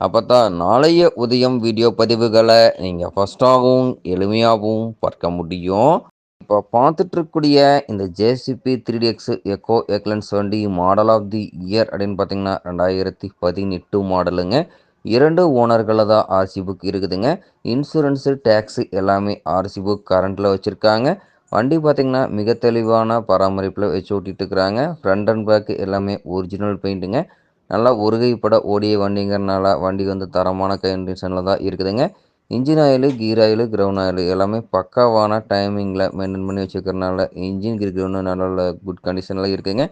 அப்போ தான் நாளைய உதயம் வீடியோ பதிவுகளை நீங்கள் ஃபஸ்ட்டாகவும் எளிமையாகவும் பார்க்க முடியும். இப்போ பார்த்துட்ருக்கூடிய இந்த JCB three D X eco excellence வண்டி மாடல் ஆஃப் தி இயர் அப்படின்னு பார்த்தீங்கன்னா ரெண்டாயிரத்தி பதினெட்டு மாடலுங்க. இரண்டு ஓனர்களை தான் ஆர்சி புக் இருக்குதுங்க. இன்சூரன்ஸு டேக்ஸு எல்லாமே ஆர்சி புக் கரண்ட்டில் வச்சுருக்காங்க. வண்டி பார்த்திங்கன்னா மிக தெளிவான பராமரிப்பில் வச்சு ஓட்டிகிட்டு இருக்கிறாங்க ஃப்ரண்ட் அண்ட் பேக்கு எல்லாமே ஒரிஜினல் பெயிண்ட்டுங்க நல்லா ஒருகைப்பட ஓடிய வண்டிங்கிறனால வண்டி வந்து தரமான கண்டிஷனில் தான் இருக்குதுங்க. Engine oil gear oil ground oil எல்லாமே பக்காவான டைமிங்கில் மெயின்டைன் பண்ணி வச்சுக்கிறனால இன்ஜின் கீர் கிரவுண்டு நல்ல குட் கண்டிஷனில் இருக்குதுங்க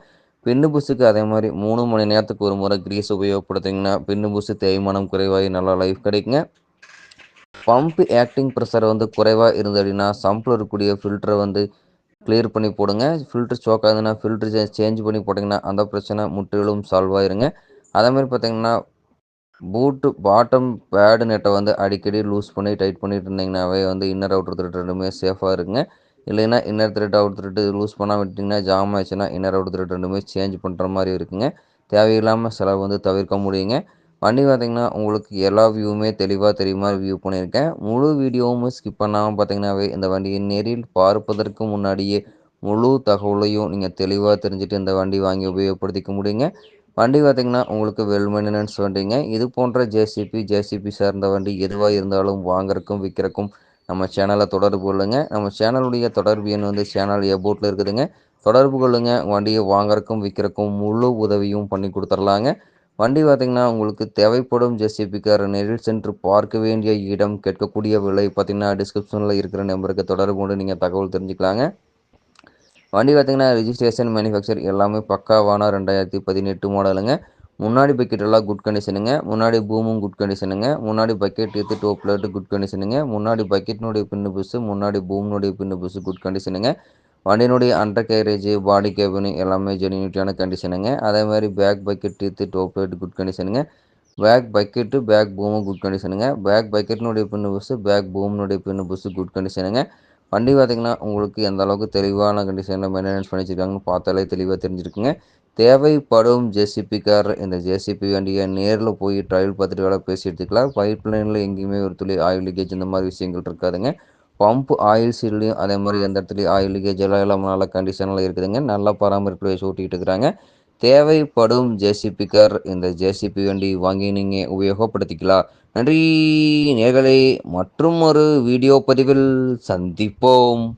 பின்னு புஸுக்கு அதே மாதிரி மூணு மணி நேரத்துக்கு ஒரு முறை கிரீஸ் உபயோகப்படுத்திங்கன்னா பின்னு புஸு தேய்மானம் குறைவாகி நல்லா லைஃப் கிடைக்குங்க. பம்ப் ஆக்டிங் ப்ரெஷர் வந்து குறைவாக இருந்தது அப்படின்னா சம்பில் இருக்கக்கூடிய ஃபில்டரை வந்து கிளியர் பண்ணி போடுங்க. ஃபில்டர் ஸ்டோக் ஆகுதுன்னா ஃபில்டர் சேஞ்ச் பண்ணி போட்டிங்கன்னா அந்த பிரச்சனை முற்றிலும் சால்வ் ஆயிருங்க. அதே மாதிரி பார்த்தீங்கன்னா பூட்டு பாட்டம் பேடு நெட்டை வந்து அடிக்கடி லூஸ் பண்ணி டைட் பண்ணிட்டு இருந்தீங்கன்னாவே வந்து இன்னர் அவுட்டர் த்ரெட் ரெண்டுமே சேஃபாக இருக்குங்க. இல்லைன்னா inner thread out thread loose பண்ணாமல் விட்டிங்கன்னா ஜாம் ஆச்சுன்னா இன்னர் அவுட் த்ரெட் ரெண்டுமே சேஞ்ச் பண்ணுற மாதிரி இருக்குங்க. தேவையில்லாமல் செலவு வந்து தவிர்க்க முடியுங்க. வண்டி பார்த்திங்கன்னா உங்களுக்கு எல்லா வியூவுமே தெளிவாக தெரியுமா வியூ பண்ணியிருக்கேன். முழு வீடியோவும் ஸ்கிப் பண்ணாமல் பார்த்தீங்கன்னாவே இந்த வண்டியை நேரில் பார்ப்பதற்கு முன்னாடியே முழு தகவலையும் நீங்கள் தெளிவாக தெரிஞ்சுட்டு இந்த வண்டி வாங்கி உபயோகப்படுத்திக்க முடியுங்க. வண்டி பார்த்திங்கன்னா உங்களுக்கு வெல் மெயின்டெனன்ஸ் வண்டிங்க. இது போன்ற ஜேசிபி ஜேசிபி சார்ந்த வண்டி எதுவாக இருந்தாலும் வாங்குறக்கும் விற்கிறக்கும் நம்ம சேனலை தொடர்பு கொள்ளுங்க. நம்ம சேனலுடைய தொடர்பு எண் வந்து சேனல் எபோட்டில் இருக்குதுங்க. தொடர்பு கொள்ளுங்க. வண்டியை வாங்குறக்கும் விற்கிறக்கும் முழு உதவியும் பண்ணி கொடுத்துர்லாங்க வண்டி பார்த்திங்கன்னா உங்களுக்கு தேவைப்படும் ஜெசிபிக்கார நெரில் சென்று பார்க்க வேண்டிய இடம் கேட்கக்கூடிய விலை பார்த்திங்கன்னா டிஸ்கிரிப்ஷனில் இருக்கிற நம்பருக்கு தொடர்பு கொண்டு நீங்கள் தகவல் தெரிஞ்சுக்கலாங்க. வண்டி பார்த்திங்கன்னா ரிஜிஸ்ட்ரேஷன் மேனுஃபேக்சர் எல்லாமே பக்காவான ரெண்டாயிரத்தி பதினெட்டு மாடலுங்க முன்னாடி பக்கெட் எல்லாம் குட் கண்டிஷனுங்க முன்னாடி பூமும் குட் கண்டிஷனுங்க முன்னாடி பக்கெட் எடுத்து டோப் பிளேட்டு குட் கண்டிஷனுங்க முன்னாடி பக்கெட்னுடைய பின்னு புஸ்ஸு முன்னாடி பூம்னுடைய பின்னு புஸ்ஸு குட் கண்டிஷனுங்க வண்டியினுடைய அண்டர் கேரேஜ் பாடி கேபின் எல்லாமே ஜெனியூட்டியான கண்டிஷனுங்க அதே மாதிரி back bucket teeth top light good கண்டிஷனுங்க back bucket back பூமும் குட் கண்டிஷனுங்க பேக் பக்கெட்டினுடைய பின்னு புஸ்ஸு பேக் பூமினுடைய பின்னு புஸ்ஸு குட் கண்டிஷனுங்க வண்டி பார்த்திங்கன்னா உங்களுக்கு எந்த அளவுக்கு தெளிவான கண்டிஷனில் மெயின்டெனன்ஸ் பண்ணி வச்சுருக்காங்கன்னு பார்த்தாலே தெளிவாக தெரிஞ்சிருக்குங்க. தேவைப்படும் ஜேசிபி கார் இந்த ஜேசிபி வண்டியை நேரில் போய் ட்ரையல் பார்த்துட்டு வேலை பேசி எடுத்துக்கலாம். பைப் லைனில் எங்கேயுமே ஒரு துளி ஆயில் லீக்கேஜ் இந்த மாதிரி விஷயங்கள் இருக்காதுங்க. பம்ப் ஆயில் சீல்லையும் அதே மாதிரி எந்த இடத்துலையும் ஆயில் லீக்கேஜ் எல்லாம் எல்லாம் நல்ல கண்டிஷனில் இருக்குதுங்க. நல்ல பராமரிப்பு வச்சு ஓட்டிகிட்டு இருக்கிறாங்க. தேவைப்படும் ஜேசிபி கார் இந்த ஜேசிபி வண்டி வாங்கி நீங்கள் உபயோகப்படுத்திக்கலாம். நன்றி நேர்களை. மற்றும் ஒரு வீடியோ பதிவில் சந்திப்போம்.